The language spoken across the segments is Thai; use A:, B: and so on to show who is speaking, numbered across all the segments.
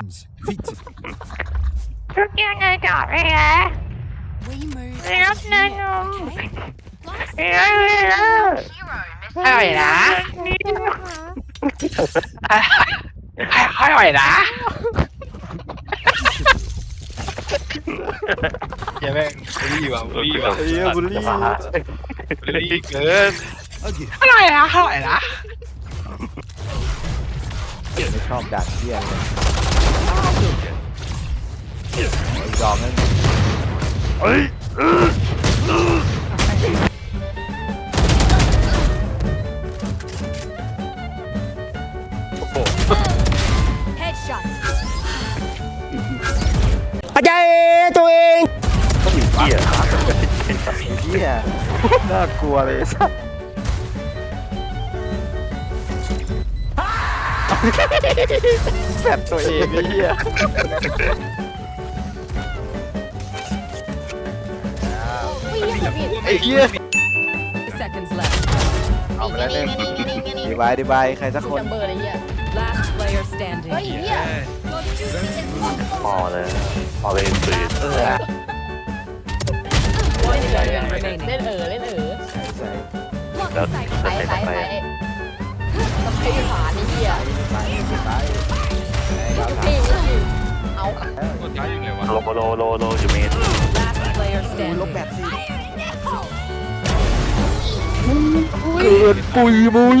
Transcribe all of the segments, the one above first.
A: Vite.
B: ทุกอย่างเลยจอดเลยนะ
C: We move
B: Love
C: as a
B: no,
C: unit,
B: no.
C: okay? Last
B: เอ้ยอร่อยนะ
D: อร่อยนะเหี้ยังแม่งบุรีว่ะบุรีว่ะ
E: ไอ้เหี้ยบุลลี่
D: บุรีเกิน
A: Okay.
D: อ
E: ไม่ชอบดักเที่ยเลยไอ้ดอกนั่น
C: headshot.
E: อาจารย์ตัวเอง
F: เหี้ย
E: เหี้ยน่ากลัวเลยสัส แบบตัวเองไอ้เหี้ยไอ้เหี้ย
G: seconds left.
E: เอาไปแล้วหนึ่งดีบายดีบายใครสักคน
G: Last player standing.
F: พอเลยพอเลยปืนเออ
G: One enemy remaining.
E: ใส่ใส่
F: แล้ว
C: Block sight.
F: ไปไป ไป
E: ไปไปไปเราถาม
D: คนท้ายยังไงวะ
F: โลโลโลโลอยู่เมน
G: Last player
E: ลบ
G: standing.
E: แบบสิ
F: เกินปุยมุย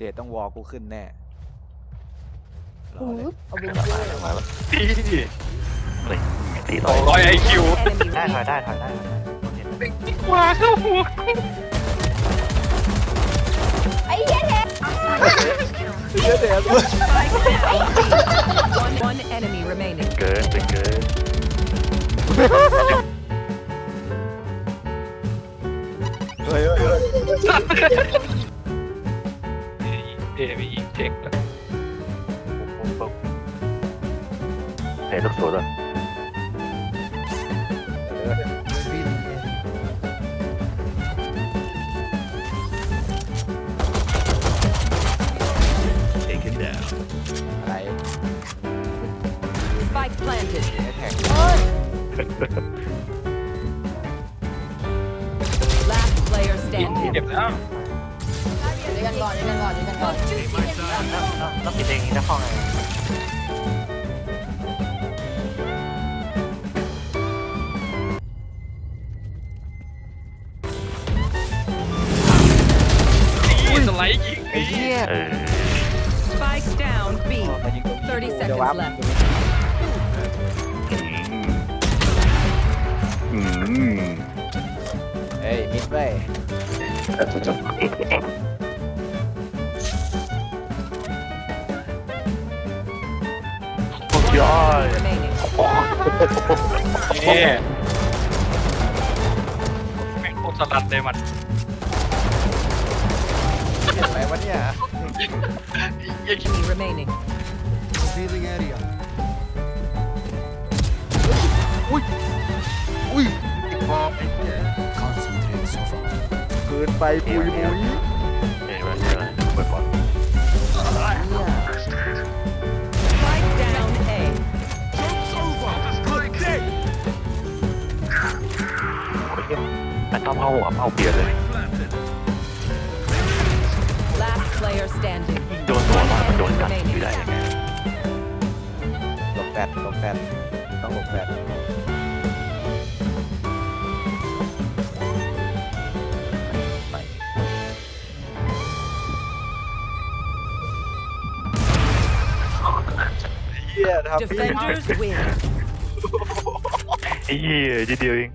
H: เสี
E: ยต้องวอลกูขึ้นแน่รอเลย
H: เอาเป็น
F: มาแล้วมาแล้วตีนี่ตี
D: ส
F: ร้
D: อ
F: องย
D: ร้อยไอคิว
G: Enemy
F: ได้ถอย
G: remaining.
F: ได้ถอยได้
D: ว้าเข้าหัว
H: ไอ้เหี้ยแท้
G: One, one enemy remaining.
F: เกินเป็นเกิน
E: เฮ้ยเฮ้ยเฮ้ย
D: เอมียิงเช็คแล้ว
F: ปุ๊บเฮ้ยลูกโซ่ด้วย
E: อะไร
G: Spike planted.
E: ไม่แท็ก
G: Last player standing.
D: เก็บแล้ว
H: เดี๋ยกันก่อนเดี๋ยกันก่อนเดี๋ยกันก่อน
F: ต้องกินเองนี่นะพ่อไง
D: นี่สไลด์ยิง
E: ไอ้เหี้ย
F: เออ
G: Spike down B.
E: มายิงตรงนี้
G: 30 seconds left
F: อืม
E: เฮ้ยมิดเว้ย
F: โอ้ ยอด
G: Remaining.
D: นี่แม่งโคตรสลัดเลยมัน
E: เห็นไหมวะเนี่ย
G: Enemy remaining.
A: Revealing area.
E: อุ้ย
A: Concentrate so far.
E: เกินไปปุยมุยา
F: หัวเอาเปลี่ยนเลย
G: Last player standing.
F: โดนตัวมันโดนกัดอยู่ได้ยังไง
E: หลบแฟดหลบแฟดต้องหลบแฟดไปเหี้ยทำพี่
G: Defenders win.
F: ไอ้เหี้ยทีเดียวเอง